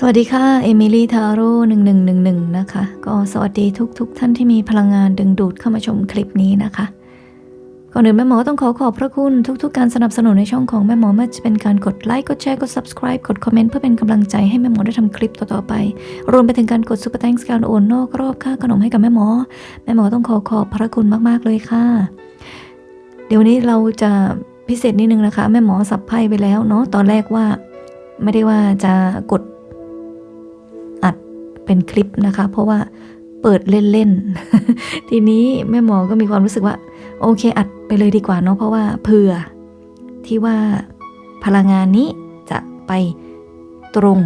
สวัสดีค่ะ เอมิลี่ทาโร่หนึ่งหนึ่งหนึ่งหนึ่งนะคะ ก็สวัสดีทุกทุกท่านที่มีพลังงานดึงดูดเข้ามาชมคลิปนี้นะคะ ก่อนอื่นแม่หมอต้องขอขอบพระคุณทุกๆกการสนับสนุนในช่องของแม่หมอไม่ว่าจะเป็นการกดไลค์ กดแชร์ กด subscribe กดคอมเมนต์เพื่อเป็นกำลังใจให้แม่หมอได้ทำคลิปต่อๆไป รวมไปถึงการกด super thanks การโอนนอกรอบค่าขนมให้กับแม่หมอ แม่หมอต้องขอขอบพระคุณมากๆเลยค่ะ เดี๋ยววันนี้เราจะพิเศษนิดนึงนะคะ แม่หมอสับไพ่ไปแล้วเนาะ ตอนแรกว่า ไม่ได้ว่าจะกด เป็นคลิปนะคะ เพราะว่าเปิดเล่นๆ ทีนี้แม่หมอก็มีความรู้สึกว่า โอเคอัดไปเลยดีกว่าเนาะเพราะว่าเผื่อที่ว่าพลังงานนี้จะไปตรง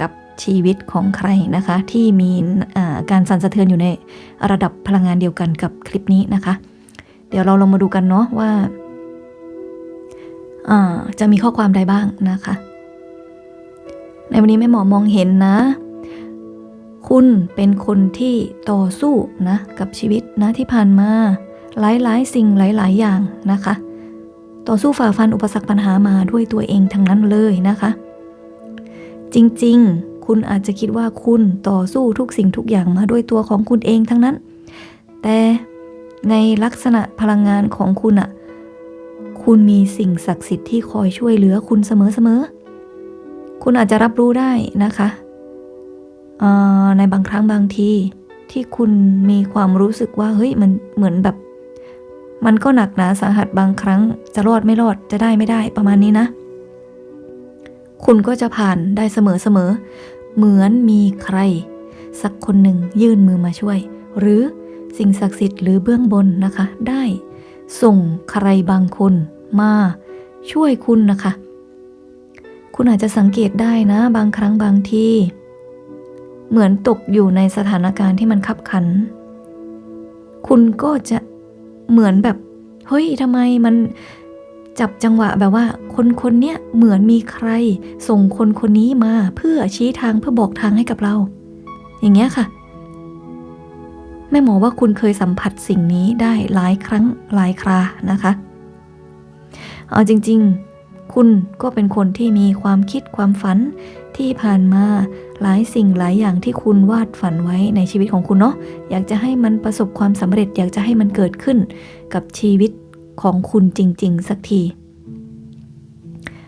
กับชีวิตของใครนะคะ ที่มีการสั่นสะเทือนอยู่ในระดับพลังงานเดียวกันกับคลิปนี้นะคะ เดี๋ยวเราลองมาดูกันเนาะว่าอ่าจะมีข้อความใดบ้างนะคะ ในวันนี้แม่หมอมองเห็นนะ คุณเป็นคนที่ต่อสู้นะกับชีวิตนะที่ผ่านมา หลายๆ สิ่งหลาย ๆ อย่างนะคะ ต่อสู้ฝ่าฟันอุปสรรคปัญหามาด้วยตัวเองทั้งนั้นเลยนะคะ จริงๆ คุณอาจจะคิดว่าคุณต่อสู้ทุกสิ่งทุกอย่างมาด้วยตัวของคุณเองทั้งนั้น แต่ในลักษณะพลังงานของคุณอะคุณมีสิ่งศักดิ์สิทธิ์ที่คอยช่วยเหลือคุณเสมอๆคุณอาจจะรับรู้ได้นะคะ ในบางครั้งบางทีที่คุณมีความรู้สึกว่าเฮ้ยมันเหมือนแบบ มันก็หนักหนาสาหัสบางครั้ง จะรอดไม่รอดจะได้ไม่ได้ประมาณนี้นะ คุณก็จะผ่านได้เสมอเสมอเหมือนมีใคร สักคนหนึ่งยื่นมือมาช่วย หรือสิ่งศักดิ์สิทธิ์หรือเบื้องบนนะคะ ได้ส่งใครบางคนมาช่วยคุณนะคะ คุณอาจจะสังเกตได้นะ บางครั้งบางที เหมือนตกอยู่ในสถานการณ์ที่มันขับขัน คุณก็จะเหมือนแบบ เฮ้ยทำไมมันจับจังหวะแบบว่า คนคนเนี้ยเหมือนมีใคร ส่งคนคนนี้มาเพื่อชี้ทางเพื่อบอกทางให้กับเรา อย่างเงี้ยค่ะแม่หมอว่าคุณเคยสัมผัสสิ่งนี้ได้หลายครั้งหลายครานะคะ เอาจริง ๆ คุณก็เป็นคนที่มีความคิดความฝันที่ผ่านมา หลายสิ่งหลายอย่างที่คุณวาดฝันไว้ในชีวิตของคุณเนาะอยากจะให้มันประสบความสำเร็จ อยากจะให้มันเกิดขึ้นกับชีวิตของคุณจริง ๆ สักที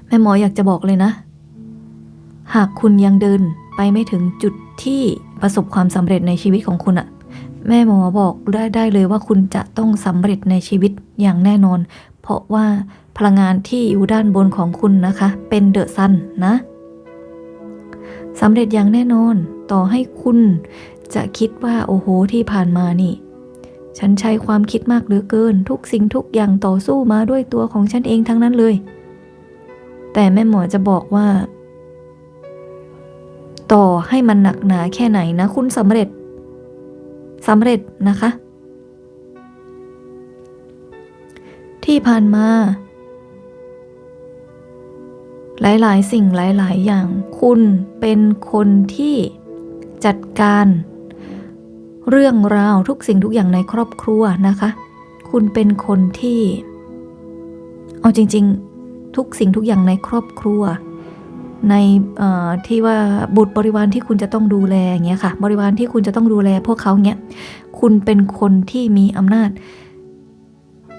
แม่หมออยากจะบอกเลยนะ หากคุณยังเดินไปไม่ถึงจุดที่ประสบความสำเร็จในชีวิตของคุณอะแม่หมอบอกได้ได้เลยว่าคุณจะต้องสำเร็จในชีวิตอย่างแน่นอน เพราะว่าพลังงานที่อยู่ด้านบนของคุณนะคะ เป็นเดอะซันนะ สำเร็จอย่างแน่นอน ต่อให้คุณจะคิดว่าโอ้โหที่ผ่านมานี่ ฉันใช้ความคิดมากเหลือเกิน ทุกสิ่งทุกอย่างต่อสู้มาด้วยตัวของฉันเองทั้งนั้นเลย แต่แม่หมอจะบอกว่า ต่อให้มันหนักหนาแค่ไหนนะ คุณสำเร็จสำเร็จนะคะ ที่ผ่านมา หลายๆ สิ่งหลาย ๆ อย่างคุณเป็นคนที่จัดการเรื่องราวทุกสิ่งทุกอย่างในครอบครัวนะคะ คุณเป็นคนที่ เอาจริง ๆ ทุกสิ่งทุกอย่างในครอบครัว ในที่ว่าบุตรบริวารที่คุณจะต้องดูแลอย่างเงี้ยค่ะ บริวารที่คุณจะต้องดูแล พวกเขาเงี้ย คุณเป็นคนที่มีอำนาจ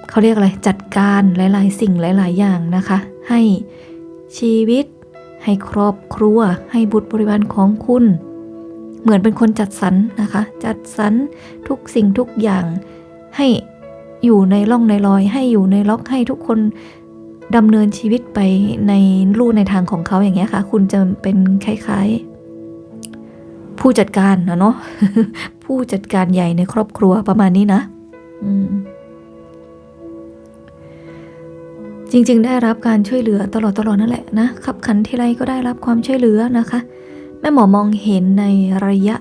เขาเรียกอะไร จัดการหลาย ๆ สิ่งหลาย ๆ อย่างนะคะ ให้ ชีวิต ให้ครอบครัว ให้บุตรบริวารของคุณ เหมือนเป็นคนจัดสรรนะคะ จัดสรรทุกสิ่งทุกอย่าง ให้อยู่ในร่องในรอย ให้อยู่ในล็อกให้ทุกคนดำเนินชีวิตไปในลู่ในทางของเขาอย่างเงี้ยค่ะ คุณจะเป็นคล้ายๆ ผู้จัดการนะเนาะผู้จัดการใหญ่ในครอบครัวประมาณนี้นะ อืม จริง ๆ ได้รับการช่วยเหลือตลอดตลอดนั่นแหละนะขับขันทีไรก็ได้รับความช่วยเหลือนะคะ แม่หมอมองเห็นในระยะ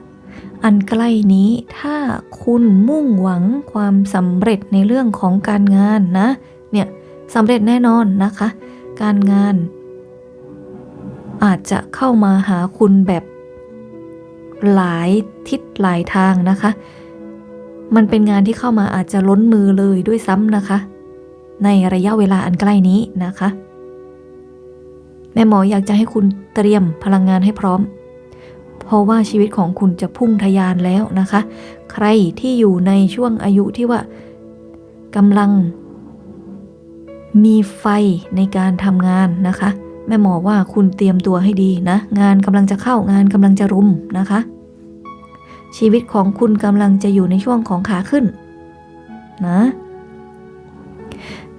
อันใกล้นี้ถ้าคุณมุ่งหวังความสำเร็จในเรื่องของการงานนะเนี่ยสำเร็จแน่นอนนะคะ การงาน อาจจะเข้ามาหาคุณแบบหลายทิศหลายทางนะคะ มันเป็นงานที่เข้ามาอาจจะล้นมือเลยด้วยซ้ำนะคะ ในระยะเวลาอันใกล้นี้นะคะ แม่หมออยากจะให้คุณเตรียมพลังงานให้พร้อม เพราะว่าชีวิตของคุณจะพุ่งทะยานแล้วนะคะ ใครที่อยู่ในช่วงอายุที่ว่ากำลัง มีไฟในการทำงานนะคะ แม่หมอว่าคุณเตรียมตัวให้ดีนะ งานกำลังจะเข้างานกำลังจะรุมนะคะ ชีวิตของคุณกำลังจะอยู่ในช่วงของขาขึ้น นะ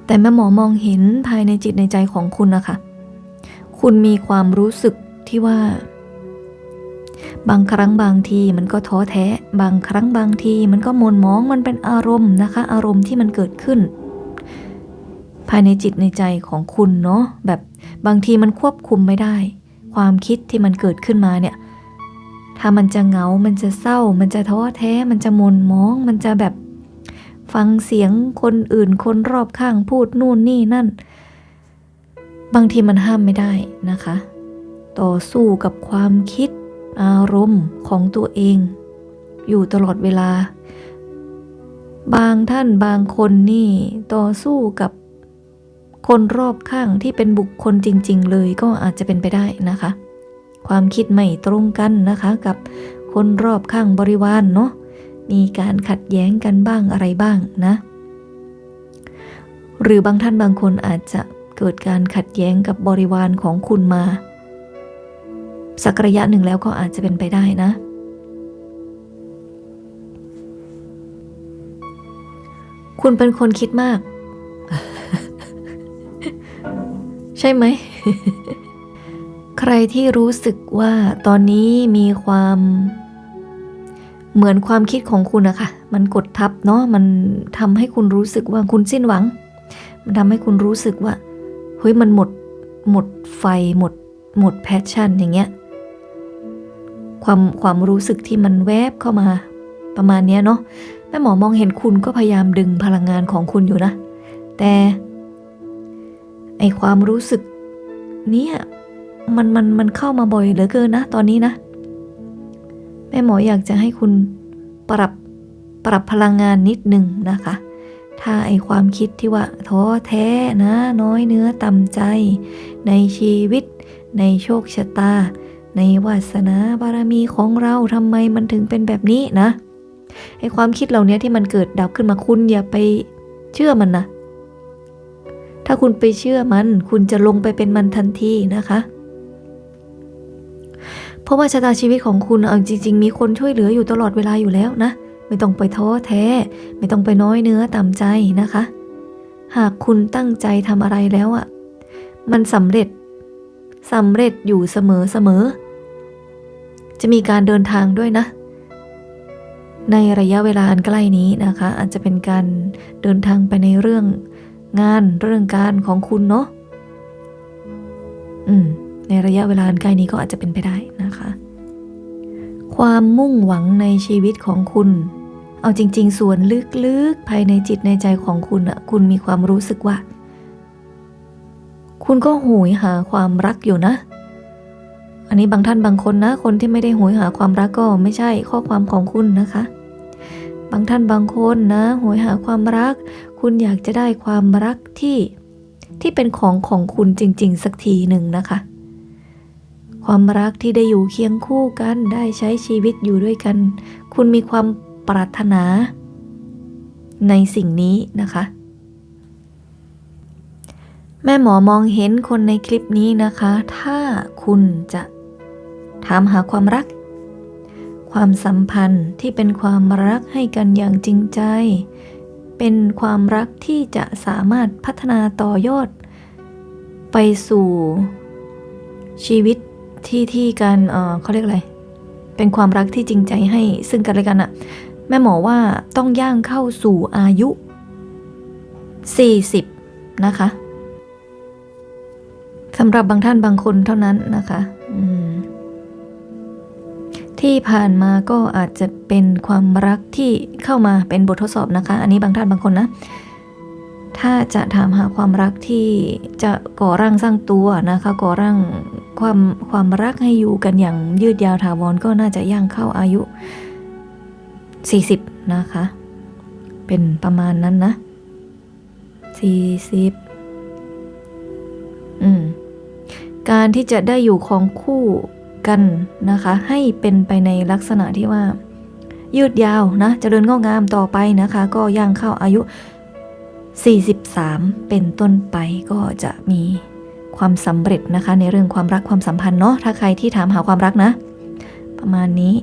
แต่แม่หมอมองเห็นภายในจิตในใจของคุณนะคะ คุณมีความรู้สึกที่ว่า บางครั้งบางทีมันก็ท้อแท้ บางครั้งบางทีมันก็มนมองมันเป็นอารมณ์นะคะ อารมณ์ที่มันเกิดขึ้น ภายในจิตในใจของคุณเนาะแบบบางทีมันควบคุมไม่ได้ ความคิดที่มันเกิดขึ้นมาเนี่ย ถ้ามันจะเหงา มันจะเศร้า มันจะท้อแท้ มันจะมนมอง มันจะแบบ ฟังเสียงคนอื่นคนรอบข้างพูดนู่นนี่นั่น บางทีมันห้ามไม่ได้นะคะ ต่อสู้กับความคิดอารมณ์ของตัวเอง อยู่ตลอดเวลา บางท่านบางคนนี่ต่อสู้กับคนรอบข้างที่เป็นบุคคลจริง ๆ เลยก็อาจจะเป็นไปได้นะคะ ความคิดไม่ตรงกันนะคะ กับคนรอบข้างบริวารเนาะ มีการขัดแย้งกันบ้างอะไรบ้างนะ หรือบางท่านบางคนอาจจะเกิดการขัดแย้งกับบริวารของคุณมา สักระยะหนึ่งแล้วก็อาจจะเป็นไปได้นะ คุณเป็นคนคิดมาก ใช่ไหม ใครที่รู้สึกว่าตอนนี้มีความ เหมือนความคิดของคุณอะค่ะ มันกดทับเนาะมันทำให้คุณรู้สึกว่าคุณสิ้นหวัง มันทำให้คุณรู้สึกว่าเฮ้ยมันหมดหมดไฟหมด หมดแพชชั่นอย่างเงี้ยความความรู้สึกที่มันแวบเข้ามาประมาณเนี้ยเนาะแม่หมอมองเห็นคุณก็พยายามดึงพลังงานของคุณอยู่นะ แต่ไอความรู้สึกเนี้ยมันมันมันเข้ามาบ่อยเหลือเกินนะ ตอนนี้นะ แม่หมออยากจะให้คุณปรับปรับพลังงานนิดหนึ่งนะคะ ถ้าไอความคิดที่ว่าท้อแท้นะน้อยเนื้อต่ำใจ ในชีวิต ในโชคชะตา ในวาสนาบารมีของเราทำไมมันถึงเป็นแบบนี้นะไอความคิดเหล่านี้ที่มันเกิดดับขึ้นมาคุณอย่าไปเชื่อมันนะถ้าคุณไปเชื่อมัน คุณจะลงไปเป็นมันทันทีนะคะ เพราะว่าชะตาชีวิตของคุณเอาจริง ๆ มีคนช่วยเหลืออยู่ตลอดเวลาอยู่แล้วนะ ไม่ต้องไปท้อแท้ ไม่ต้องไปน้อยเนื้อต่ำใจนะคะ หากคุณตั้งใจทำอะไรแล้วอะ่ะ มันสำเร็จสำเร็จอยู่เสมอเสมอ จะมีการเดินทางด้วยนะ ในระยะเวลาอันใกล้นี้นะคะ อาจจะเป็นการเดินทางไปในเรื่องงานเรื่องการของคุณเนาะอืม ในระยะเวลาอันใกล้นี้ก็อาจจะเป็นไปได้นะคะ ความมุ่งหวังในชีวิตของคุณ เอาจริง ๆ ส่วนลึกๆภายในจิตในใจของคุณอะคุณมีความรู้สึกว่า คุณก็โหยหาความรักอยู่นะ อันนี้บางท่านบางคนนะ คนที่ไม่ได้โหยหาความรักก็ไม่ใช่ข้อความของคุณนะคะบางท่านบางคนนะโหยหาความรัก คุณอยากจะได้ความรักที่ที่เป็นของของคุณจริง ๆ สักทีหนึ่งนะคะ ความรักที่ได้อยู่เคียงคู่กันได้ใช้ชีวิตอยู่ด้วยกัน คุณมีความปรารถนา ในสิ่งนี้นะคะ แม่หมอมองเห็นคนในคลิปนี้นะคะ ถ้าคุณจะถามหาความรัก ความสัมพันธ์ที่เป็นความรักให้กันอย่างจริงใจ เป็นความรักที่จะสามารถพัฒนาต่อยอด ไปสู่ชีวิต ที่ที่การเออเขาเรียกอะไร เป็นความรักที่จริงใจให้ซึ่งกันและกันอะแม่หมอว่าต้องย่างเข้าสู่อายุ 40 นะคะสำหรับบางท่านบางคนเท่านั้นนะคะอืมที่ผ่านมาก็อาจจะเป็นความรักที่เข้ามาเป็นบททดสอบนะคะ อันนี้บางท่านบางคนนะ ถ้าจะถามหาความรักที่จะก่อร่างสร้างตัวนะคะ ก่อร่าง ความความรักให้อยู่กันอย่างยืดยาวถาวรก็น่าจะย่างเข้าอายุ 40 นะคะ เป็นประมาณนั้นนะ 40 อืม การที่จะได้อยู่ของคู่กันนะคะ ให้เป็นไปในลักษณะที่ว่า ยืดยาวนะจะเจริญงอกงามต่อไปนะคะ ก็ย่างเข้าอายุ 43 เป็นต้นไปก็จะมี ความสำเร็จนะคะ ในเรื่องความรักความสัมพันธ์เนาะถ้าใครที่ถามหาความรักนะ ประมาณนี้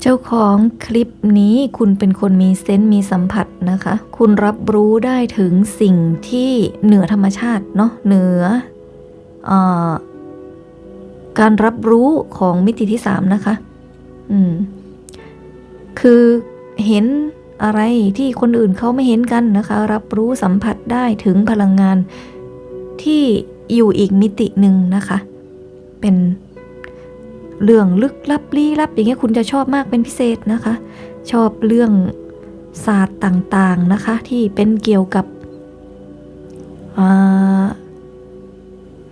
เจ้าของคลิปนี้คุณเป็นคนมีเซนส์มีสัมผัสนะคะ คุณรับรู้ได้ถึงสิ่งที่เหนือธรรมชาติเนาะเหนืออการรับรู้ของมิติที่สามนะคะ อืม คือเห็น อะไรที่คนอื่นเขาไม่เห็นกันนะคะ รับรู้สัมผัสได้ถึงพลังงาน ที่อยู่อีกมิติหนึ่งนะคะ เป็นเรื่องลึกลับลี้ลับ อย่างเงี้ยคุณจะชอบมากเป็นพิเศษนะคะ ชอบเรื่องศาสตร์ต่างๆนะคะ ที่เป็นเกี่ยวกับอ่า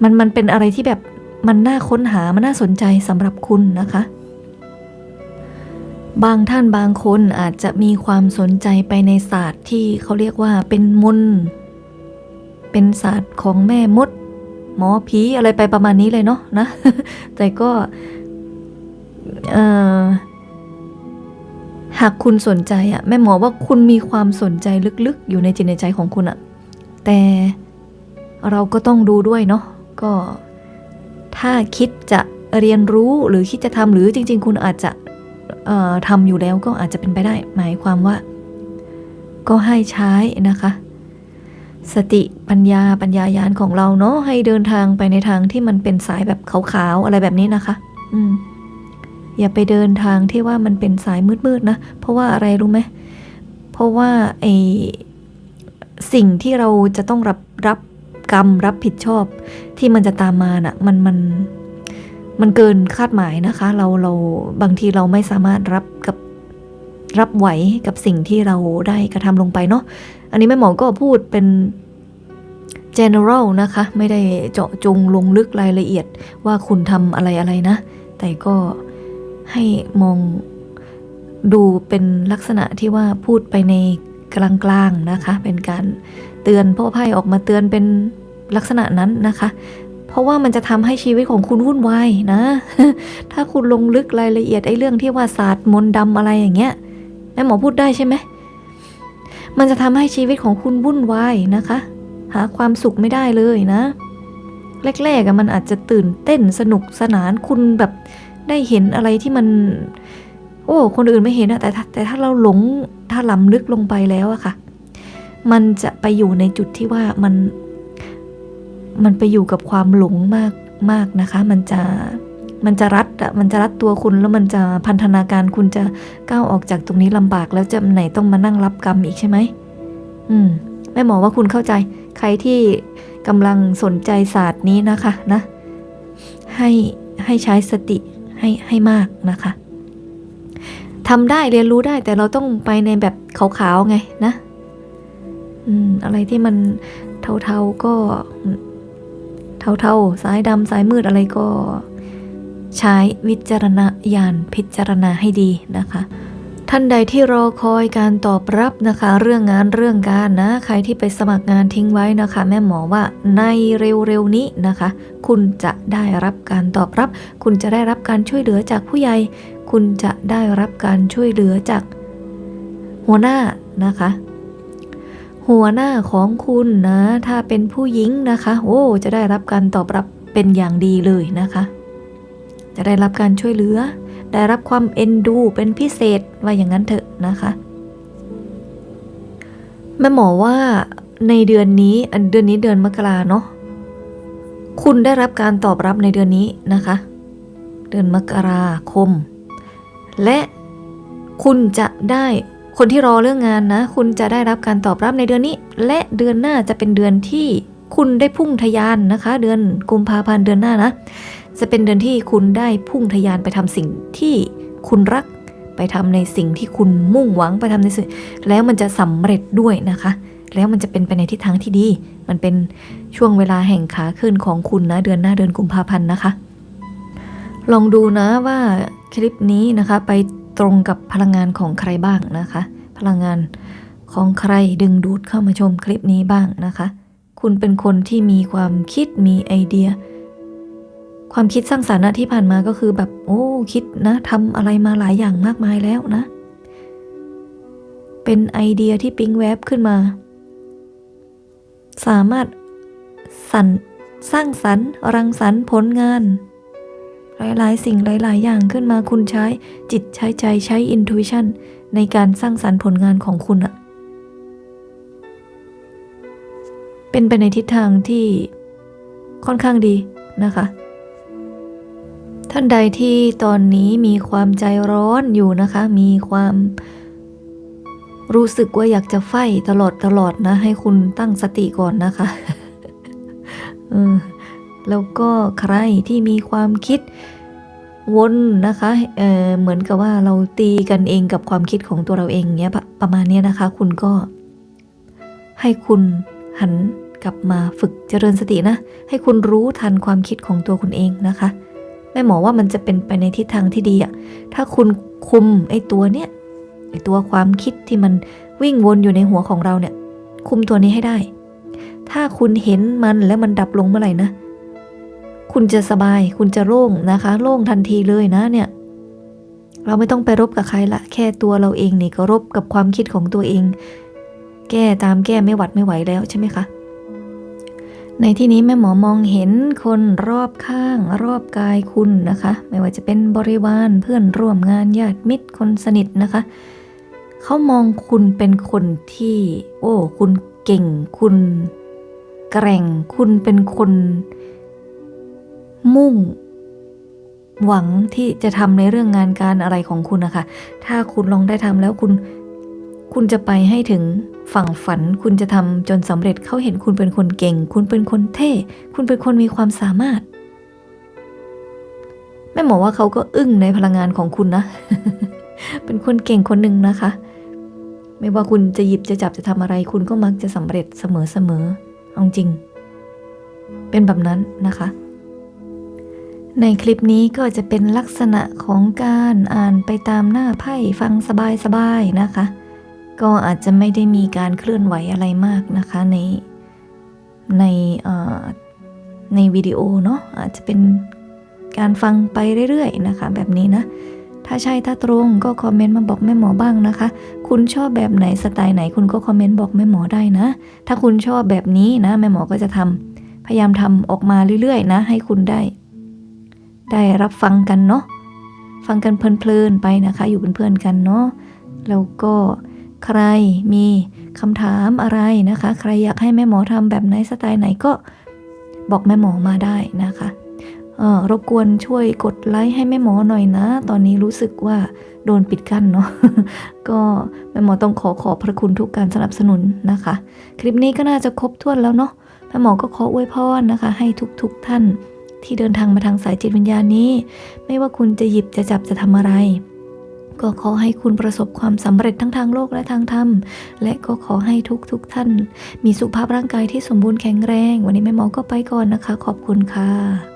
มันมันเป็นอะไรที่แบบมันน่าค้นหา มันน่าสนใจสำหรับคุณนะคะ บางท่านบางคนอาจจะมีความสนใจไปในศาสตร์ที่เขาเรียกว่าเป็นมนต์เป็นศาสตร์ของแม่มด หมอผีอะไรไปประมาณนี้เลยเนาะนะ แต่ก็หากคุณสนใจอะแม่หมอว่าคุณมีความสนใจลึกๆ อยู่ในจิตในใจของคุณอะแต่เราก็ต้องดูด้วยเนาะก็ถ้าคิดจะเรียนรู้หรือคิดจะทำหรือจริง ๆ คุณอาจจะ ทำอยู่แล้วก็อาจจะเป็นไปได้ หมายความว่า ก็ให้ใช้นะคะ สติปัญญาปัญญายาณของเราเนาะให้เดินทางไปในทางที่มันเป็นสายแบบขาวๆอะไรแบบนี้นะคะ อืม อย่าไปเดินทางที่ว่ามันเป็นสายมืดๆนะ เพราะว่าอะไรรู้ไหมเพราะว่าไอสิ่งที่เราจะต้องรับรับกรรมรับผิดชอบที่มันจะตามมาน่ะ มันมัน มันเกินคาดหมายนะคะ เราเราบางทีเราไม่สามารถรับกับรับไหวกับสิ่งที่เราได้กระทำลงไปเนาะอันนี้แม่หมอก็พูดเป็น general นะคะ ไม่ได้เจาะจงลงลึกรายละเอียดว่าคุณทำอะไรอะไรนะ แต่ก็ให้มองดูเป็นลักษณะที่ว่าพูดไปในกลางๆนะคะ เป็นการเตือนเพราะว่าไพ่ออกมาเตือนเป็นลักษณะนั้นนะคะ เพราะว่ามันจะทำให้ชีวิตของคุณวุ่นวายนะ ถ้าคุณลงลึกรายละเอียดไอ้เรื่องที่ว่าศาสตร์มนต์ดำอะไรอย่างเงี้ยแม่หมอพูดได้ใช่ไหมมันจะทำให้ชีวิตของคุณวุ่นวายนะคะ หาความสุขไม่ได้เลยนะแรกๆมันอาจจะตื่นเต้นสนุกสนานคุณแบบได้เห็นอะไรที่มัน โอ้คนอื่นไม่เห็นอะแต่แต่ถ้าเราหลงถ้าล้ำลึกลงไปแล้วอะค่ะ มันจะไปอยู่ในจุดที่ว่ามัน มันไปอยู่กับความหลงมากมากนะคะ มันจะมันจะรัดอะมันจะรัดตัวคุณแล้วมันจะพันธนาการคุณจะก้าวออกจากตรงนี้ลำบาก แล้วจะไหนต้องมานั่งรับกรรมอีกใช่ไหมอืมแม่หมอว่าคุณเข้าใจ ใครที่กำลังสนใจศาสตร์นี้นะคะนะ ให้ให้ใช้สติให้ให้มากนะคะทำได้เรียนรู้ได้แต่เราต้องไปในแบบขาวๆไงนะ อืม อะไรที่มันเทาๆก็ เทาๆ สายดำสายมืดอะไรก็ ใช้วิจารณญาณพิจารณาให้ดีนะคะ ท่านใดที่รอคอยการตอบรับนะคะ เรื่องงานเรื่องการนะ ใครที่ไปสมัครงานทิ้งไว้นะคะ แม่หมอว่าในเร็วๆนี้นะคะ คุณจะได้รับการตอบรับ คุณจะได้รับการช่วยเหลือจากผู้ใหญ่ คุณจะได้รับการช่วยเหลือจากหัวหน้านะคะ หัวหน้าของคุณนะ ถ้าเป็นผู้หญิงนะคะ โอ้จะได้รับการตอบรับเป็นอย่างดีเลยนะคะ จะได้รับการช่วยเหลือ ได้รับความเอ็นดูเป็นพิเศษว่าอย่างนั้นเถอะนะคะแม่หมอว่าในเดือนนี้เดือนนี้เดือนมกราเนาะคุณได้รับการตอบรับในเดือนนี้นะคะ เดือนมกราคม และคุณจะได้ คนที่รอเรื่องงานนะ คุณจะได้รับการตอบรับในเดือนนี้ และเดือนหน้าจะเป็นเดือนที่คุณได้พุ่งทะยานนะคะ เดือนกุมภาพันธ์เดือนหน้านะ จะเป็นเดือนที่คุณได้พุ่งทะยานไปทำสิ่งที่คุณรัก ไปทำในสิ่งที่คุณมุ่งหวังไปทำในสิ่งแล้วมันจะสำเร็จด้วยนะคะ แล้วมันจะเป็นไปในทิศทางที่ดี มันเป็นช่วงเวลาแห่งขาขึ้นของคุณนะ เดือนหน้าเดือนกุมภาพันธ์นะคะ ลองดูนะว่าคลิปนี้นะคะไป ตรงกับพลังงานของใครบ้างนะคะ พลังงานของใครดึงดูดเข้ามาชมคลิปนี้บ้างนะคะ คุณเป็นคนที่มีความคิดมีไอเดีย ความคิดสร้างสรรค์ที่ผ่านมาก็คือแบบโอ้คิดนะทำอะไรมาหลายอย่างมากมายแล้วนะ เป็นไอเดียที่ปิ๊งแวบขึ้นมา สามารถสรรสร้างสรรค์รังสรรค์ผลงาน หลายๆ สิ่งหลาย ๆ อย่างขึ้นมาคุณใช้จิตใช้ใจใช้ intuition ในการสร้างสรรค์ผลงานของคุณอะเป็นไปในทิศทางที่ค่อนข้างดีนะคะ ท่านใดที่ตอนนี้มีความใจร้อนอยู่นะคะ มีความรู้สึกว่าอยากจะไฟตลอดตลอดนะ ให้คุณตั้งสติก่อนนะคะแล้วก็ใครที่มีความคิด วนนะคะเออเหมือนกับว่าเราตีกันเองกับความคิดของตัวเราเองเนี้ยประประมาณเนี้ยนะคะ คุณก็ให้คุณหันกลับมาฝึกเจริญสตินะ ให้คุณรู้ทันความคิดของตัวคุณเองนะคะแม่หมอว่ามันจะเป็นไปในทิศทางที่ดีอะถ้าคุณคุมไอ้ตัวเนี้ยไอ้ตัวความคิดที่มันวิ่งวนอยู่ในหัวของเราเนี่ย คุมตัวนี้ให้ได้ ถ้าคุณเห็นมันแล้วมันดับลงเมื่อไหร่นะ คุณจะสบาย คุณจะโล่งนะคะ โล่งทันทีเลยนะเนี่ย เราไม่ต้องไปรบกับใครละ แค่ตัวเราเองนี่ก็รบกับความคิดของตัวเอง แก้ตามแก้ไม่หวัดไม่ไหวแล้วใช่ไหมคะ ในที่นี้แม่หมอมองเห็นคนรอบข้าง รอบกายคุณนะคะ ไม่ว่าจะเป็นบริวารเพื่อนร่วมงานญาติมิตรคนสนิทนะคะ เขามองคุณเป็นคนที่ โอ้ คุณเก่งคุณ แกร่งคุณเป็นคน มุ่ง หวังที่จะทำในเรื่องงานการอะไรของคุณนะคะ ถ้าคุณลองได้ทำแล้วคุณ คุณจะไปให้ถึงฝั่งฝัน คุณจะทำจนสำเร็จเขาเห็นคุณเป็นคนเก่ง คุณเป็นคนเท่ คุณเป็นคนมีความสามารถแม่หมอว่าเขาก็อึ้งในพลังงานของคุณนะ เป็นคนเก่งคนหนึ่งนะคะ ไม่ว่าคุณจะหยิบจะจับจะทำอะไร คุณก็มักจะสำเร็จเสมอเสมอๆเอาจริง เป็นแบบนั้นนะคะ ในคลิปนี้ก็จะเป็นลักษณะของการอ่านไปตามหน้าไพ่ฟังสบายๆนะคะ ก็อาจจะไม่ได้มีการเคลื่อนไหวอะไรมากนะคะ ในในในวิดีโอเนาะอาจจะเป็นการฟังไปเรื่อยๆนะคะ แบบนี้นะ ถ้าใช่ถ้าตรงก็คอมเมนต์มาบอกแม่หมอบ้างนะคะ คุณชอบแบบไหนสไตล์ไหนคุณก็คอมเมนต์บอกแม่หมอได้นะ ถ้าคุณชอบแบบนี้นะแม่หมอก็จะทำพยายามทำออกมาเรื่อยๆ นะ ให้คุณได้ ได้รับฟังกันเนาะฟังกันเพลินๆไปนะคะ อยู่เป็นเพื่อนกันเนาะแล้วก็ใครมีคำถามอะไรนะคะ ใครอยากให้แม่หมอทำแบบไหนสไตล์ไหนก็บอกแม่หมอมาได้นะคะเออรบกวนช่วยกดไลค์ให้แม่หมอหน่อยนะ ตอนนี้รู้สึกว่าโดนปิดกั้นเนาะ ก็แม่หมอต้องขอขอบพระคุณทุกการสนับสนุนนะคะ คลิปนี้ก็น่าจะครบถ้วนแล้วเนาะ แม่หมอก็ขออวยพรนะคะ ให้ทุกๆทท่าน ที่เดินทางมาทางสายจิตวิญญาณนี้ ไม่ว่าคุณจะหยิบจะจับจะทำอะไร ก็ขอให้คุณประสบความสำเร็จทั้งทางโลกและทางธรรม และก็ขอให้ทุกๆทท่าน มีสุขภาพร่างกายที่สมบูรณ์แข็งแรง วันนี้แม่หมอก็ไปก่อนนะคะ ขอบคุณค่ะ